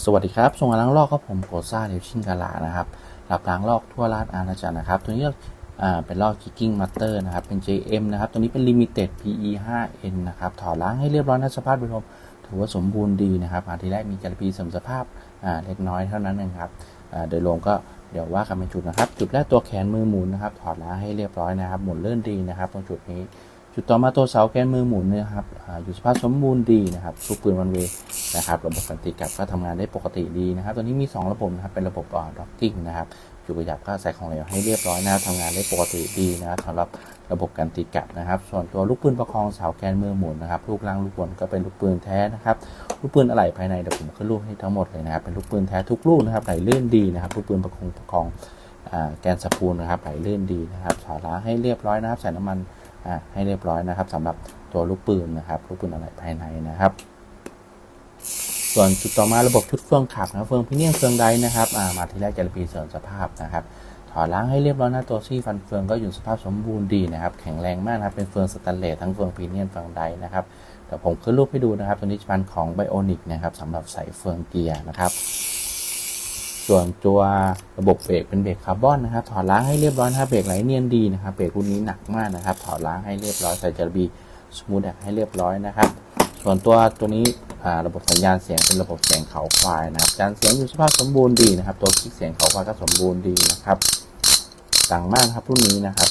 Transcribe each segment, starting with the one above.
สวัสดีครับส่งงาล้างลอกครับผมโกซ่าเดวชินกาลานะครับรับล้างลอกทั่วราชอาณาจักรนะครับ ตัวนี้เป็นลอก Kicking Master นะครับ เป็น JM นะครับ ตัวนี้เป็น Limited PE 5N นะครับ ถอดล้างให้เรียบร้อยนะสภาพโดยรวมถือว่าสมบูรณ์ดีนะครับอาทีแรกมีจารพีเสมสภาพเล็กน้อยเท่านั้นเองครับโดยรวมก็เดี๋ยวว่ากันเป็นจุดนะครับ จุดแรกตัวแขนมือหมุนนะครับ ถอดล้างให้เรียบร้อยนะครับ หมุนเลื่อนดีนะครับ ตรงจุดนี้ จุดต่อมาตัวเสาแกนมือหมุนนี่ยครับอยู่สภาพสมบูรณ์ดีนะครับลูกปืนวันเวนะครับ ระบบการตีกลับก็ทำงานได้ปกติดีนะครับ ตัวนี้มี 2 ระบบนะครับ เป็นระบบด็อกกิ้งนะครับจุดประหยัดก็ใส่ของเหลวให้เรียบร้อยนะครับทำงานได้ปกติดีนะครับสำหรับระบบการตีกลับนะครับ ส่วนตัวลูกปืนประคองเสาแกนมือหมุนนะครับ ลูกล่างลูกบนก็เป็นลูกปืนแท้นะครับ ลูกปืนอะไหล่ภายในเดี๋ยวผมขึ้นรูปให้ทั้งหมดเลยนะครับ เป็นลูกปืนแท้ทุกลูกนะครับ ไหลลื่นดีนะครับ ลูกปืนประคองประคองแกนสปูลนะครับ ไหลลื่นดีนะครับถอดล้าให้เรียบร้อยนะครับ ใส่น้ำมัน ให้เรียบร้อยนะครับสำหรับตัวลูกปืนนะครับลูกปืนอะไรภายในนะครับ ส่วนจุดต่อมาระบบชุดเฟืองขับนะเฟืองพิเนียนเฟืองใดนะครับามาที่แรกจะรีเสริมสภาพนะครับถอดล้างให้เรียบร้อยนะตัวซี่ฟันเฟืองก็อยู่สภาพสมบูรณ์ดีนะครับแข็งแรงมากนะครับเป็นเฟืองสแตนเลสทั้งเฟืองพิเนียนเฟืองใดนะครับเดี๋ยวผมขึ้นรูปให้ดูนะครับตัวนี้จะเป็นของไบโอนิกนะครับสำหรับใส่เฟืองเกียร์นะครับ ส่วนตัวระบบเบรกเป็นเบรกคาร์บอนนะครับ ถอดล้างให้เรียบร้อยนะครับเบรกไหลเนียนดีนะครับเบรกรุ่นนี้หนักมากนะครับ ถอดล้างให้เรียบร้อยใส่จารบีสมูทให้เรียบร้อยนะครับ ส่วนตัวตัวนี้ระบบสัญญาณเสียงเป็นระบบเสียงเขาควายนะครับจานเสียงอยู่สภาพสมบูรณ์ดีนะครับ ตัวคลิกเสียงเขาควายก็สมบูรณ์ดีนะครับดังมากครับรุ่นนี้นะครับ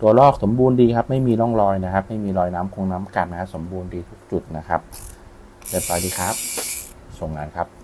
ตัวลอกสมบูรณ์ดีครับ ไม่มีร่องรอยนะครับ ไม่มีรอยน้ำคงน้ำกัดนะครับ สมบูรณ์ดีทุกจุดนะครับ เรียบร้อยดีครับ ส่งงานครับ